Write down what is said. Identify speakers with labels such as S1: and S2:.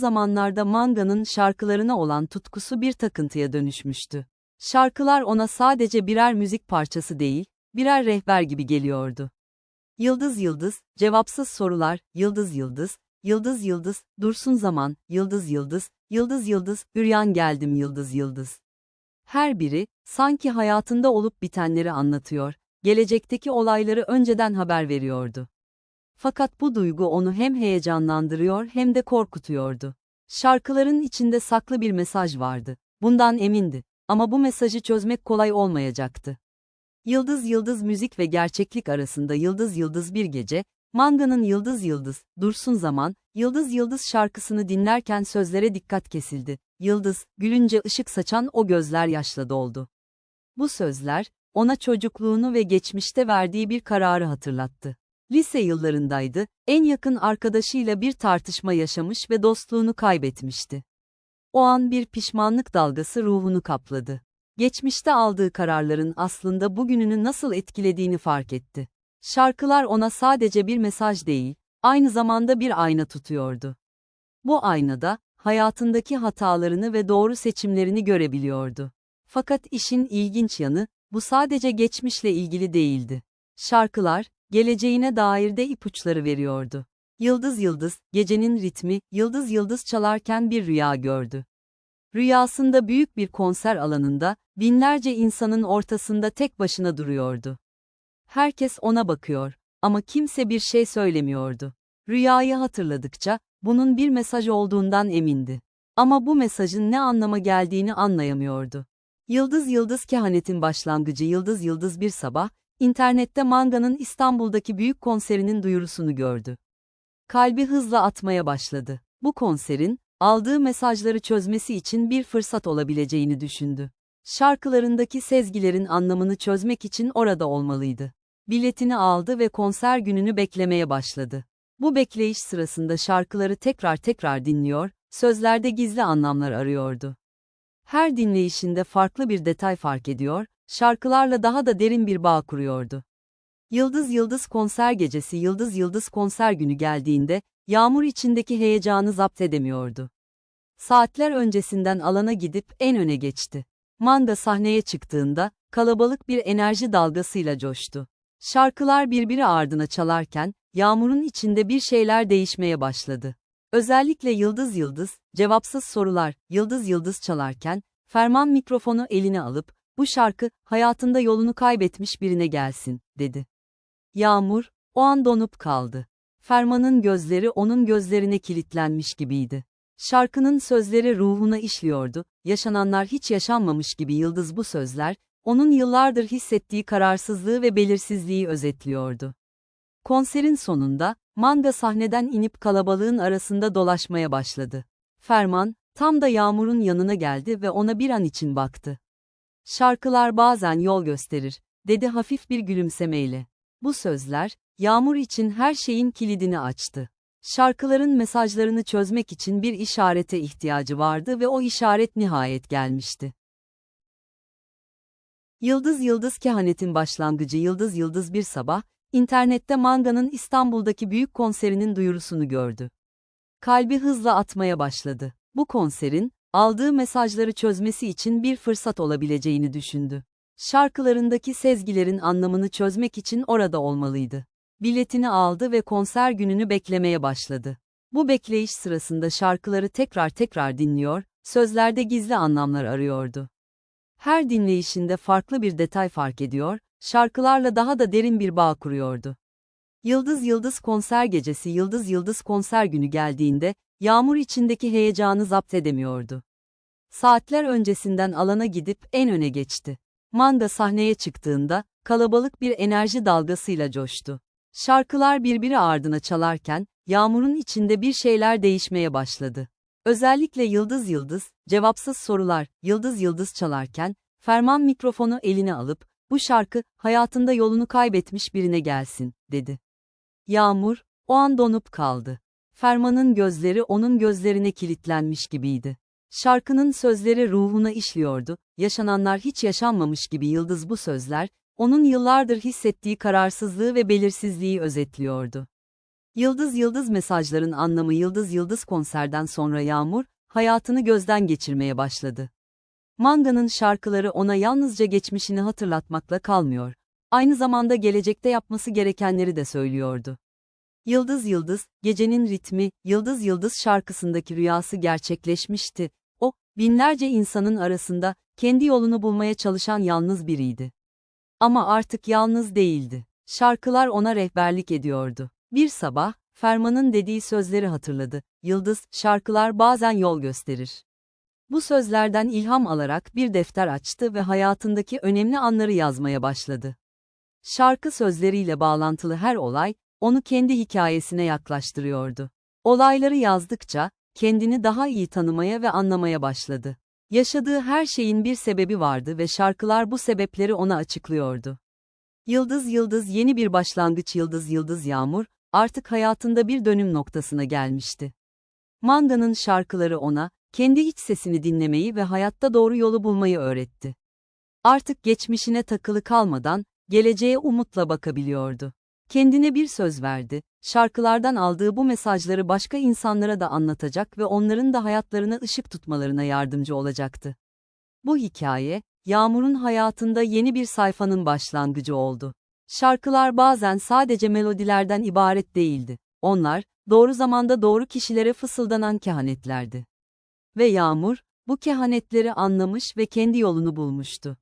S1: zamanlarda Manga'nın şarkılarına olan tutkusu bir takıntıya dönüşmüştü. Şarkılar ona sadece birer müzik parçası değil, birer rehber gibi geliyordu. Yıldız yıldız, cevapsız sorular, yıldız yıldız, yıldız yıldız, dursun zaman, yıldız yıldız, yıldız yıldız, üryan geldim yıldız yıldız. Her biri, sanki hayatında olup bitenleri anlatıyor, gelecekteki olayları önceden haber veriyordu. Fakat bu duygu onu hem heyecanlandırıyor hem de korkutuyordu. Şarkıların içinde saklı bir mesaj vardı. Bundan emindi. Ama bu mesajı çözmek kolay olmayacaktı. Yıldız yıldız müzik ve gerçeklik arasında yıldız yıldız bir gece, Manga'nın Yıldız Yıldız, Dursun Zaman, Yıldız Yıldız şarkısını dinlerken sözlere dikkat kesildi. Yıldız, gülünce ışık saçan o gözler yaşla doldu. Bu sözler, ona çocukluğunu ve geçmişte verdiği bir kararı hatırlattı. Lise yıllarındaydı, en yakın arkadaşıyla bir tartışma yaşamış ve dostluğunu kaybetmişti. O an bir pişmanlık dalgası ruhunu kapladı. Geçmişte aldığı kararların aslında bugününü nasıl etkilediğini fark etti. Şarkılar ona sadece bir mesaj değil, aynı zamanda bir ayna tutuyordu. Bu aynada, hayatındaki hatalarını ve doğru seçimlerini görebiliyordu. Fakat işin ilginç yanı, bu sadece geçmişle ilgili değildi. Şarkılar, geleceğine dair de ipuçları veriyordu. Yıldız yıldız, gecenin ritmi, yıldız yıldız çalarken bir rüya gördü. Rüyasında büyük bir konser alanında, binlerce insanın ortasında tek başına duruyordu. Herkes ona bakıyor, ama kimse bir şey söylemiyordu. Rüyayı hatırladıkça, bunun bir mesaj olduğundan emindi. Ama bu mesajın ne anlama geldiğini anlayamıyordu. Yıldız Yıldız kehanetin başlangıcı Yıldız Yıldız bir sabah, internette Manga'nın İstanbul'daki büyük konserinin duyurusunu gördü. Kalbi hızla atmaya başladı. Bu konserin, aldığı mesajları çözmesi için bir fırsat olabileceğini düşündü. Şarkılarındaki sezgilerin anlamını çözmek için orada olmalıydı. Biletini aldı ve konser gününü beklemeye başladı. Bu bekleyiş sırasında şarkıları tekrar tekrar dinliyor, sözlerde gizli anlamlar arıyordu. Her dinleyişinde farklı bir detay fark ediyor, şarkılarla daha da derin bir bağ kuruyordu. Yıldız Yıldız konser gecesi Yıldız Yıldız konser günü geldiğinde, yağmur içindeki heyecanı zapt edemiyordu. Saatler öncesinden alana gidip en öne geçti. Manga sahneye çıktığında, kalabalık bir enerji dalgasıyla coştu. Şarkılar birbiri ardına çalarken, yağmurun içinde bir şeyler değişmeye başladı. Özellikle Yıldız Yıldız, cevapsız sorular, Yıldız Yıldız çalarken, Ferman mikrofonu eline alıp, bu şarkı, hayatında yolunu kaybetmiş birine gelsin, dedi. Yağmur, o an donup kaldı. Ferman'ın gözleri onun gözlerine kilitlenmiş gibiydi. Şarkının sözleri ruhuna işliyordu, yaşananlar hiç yaşanmamış gibi Yıldız bu sözler, onun yıllardır hissettiği kararsızlığı ve belirsizliği özetliyordu. Konserin sonunda, Manga sahneden inip kalabalığın arasında dolaşmaya başladı. Ferman, tam da Yağmur'un yanına geldi ve ona bir an için baktı. Şarkılar bazen yol gösterir, dedi hafif bir gülümsemeyle. Bu sözler, Yağmur için her şeyin kilidini açtı. Şarkıların mesajlarını çözmek için bir işarete ihtiyacı vardı ve o işaret nihayet gelmişti. Yıldız Yıldız kehanetin başlangıcı Yıldız Yıldız bir sabah, internette Manga'nın İstanbul'daki büyük konserinin duyurusunu gördü. Kalbi hızla atmaya başladı. Bu konserin, aldığı mesajları çözmesi için bir fırsat olabileceğini düşündü. Şarkılarındaki sezgilerin anlamını çözmek için orada olmalıydı. Biletini aldı ve konser gününü beklemeye başladı. Bu bekleyiş sırasında şarkıları tekrar tekrar dinliyor, sözlerde gizli anlamlar arıyordu. Her dinleyişinde farklı bir detay fark ediyor, şarkılarla daha da derin bir bağ kuruyordu. Yıldız Yıldız konser gecesi Yıldız Yıldız konser günü geldiğinde, yağmur içindeki heyecanı zapt edemiyordu. Saatler öncesinden alana gidip en öne geçti. Manga sahneye çıktığında, kalabalık bir enerji dalgasıyla coştu. Şarkılar birbiri ardına çalarken, yağmurun içinde bir şeyler değişmeye başladı. Özellikle Yıldız Yıldız, cevapsız sorular, Yıldız Yıldız çalarken, Ferman mikrofonu eline alıp, bu şarkı, hayatında yolunu kaybetmiş birine gelsin, dedi. Yağmur, o an donup kaldı. Ferman'ın gözleri onun gözlerine kilitlenmiş gibiydi. Şarkının sözleri ruhuna işliyordu, yaşananlar hiç yaşanmamış gibi Yıldız bu sözler, onun yıllardır hissettiği kararsızlığı ve belirsizliği özetliyordu. Yıldız yıldız mesajların anlamı yıldız yıldız konserden sonra Yağmur, hayatını gözden geçirmeye başladı. Manga'nın şarkıları ona yalnızca geçmişini hatırlatmakla kalmıyor. Aynı zamanda gelecekte yapması gerekenleri de söylüyordu. Yıldız Yıldız, gecenin ritmi, Yıldız Yıldız şarkısındaki rüyası gerçekleşmişti. O, binlerce insanın arasında, kendi yolunu bulmaya çalışan yalnız biriydi. Ama artık yalnız değildi. Şarkılar ona rehberlik ediyordu. Bir sabah, Ferman'ın dediği sözleri hatırladı. Yıldız, şarkılar bazen yol gösterir. Bu sözlerden ilham alarak bir defter açtı ve hayatındaki önemli anları yazmaya başladı. Şarkı sözleriyle bağlantılı her olay, onu kendi hikayesine yaklaştırıyordu. Olayları yazdıkça, kendini daha iyi tanımaya ve anlamaya başladı. Yaşadığı her şeyin bir sebebi vardı ve şarkılar bu sebepleri ona açıklıyordu. Yıldız Yıldız yeni bir başlangıç Yıldız Yıldız Yağmur, artık hayatında bir dönüm noktasına gelmişti. Manga'nın şarkıları ona, kendi iç sesini dinlemeyi ve hayatta doğru yolu bulmayı öğretti. Artık geçmişine takılı kalmadan, geleceğe umutla bakabiliyordu. Kendine bir söz verdi, şarkılardan aldığı bu mesajları başka insanlara da anlatacak ve onların da hayatlarına ışık tutmalarına yardımcı olacaktı. Bu hikaye, Yağmur'un hayatında yeni bir sayfanın başlangıcı oldu. Şarkılar bazen sadece melodilerden ibaret değildi. Onlar, doğru zamanda doğru kişilere fısıldanan kehanetlerdi. Ve Yağmur, bu kehanetleri anlamış ve kendi yolunu bulmuştu.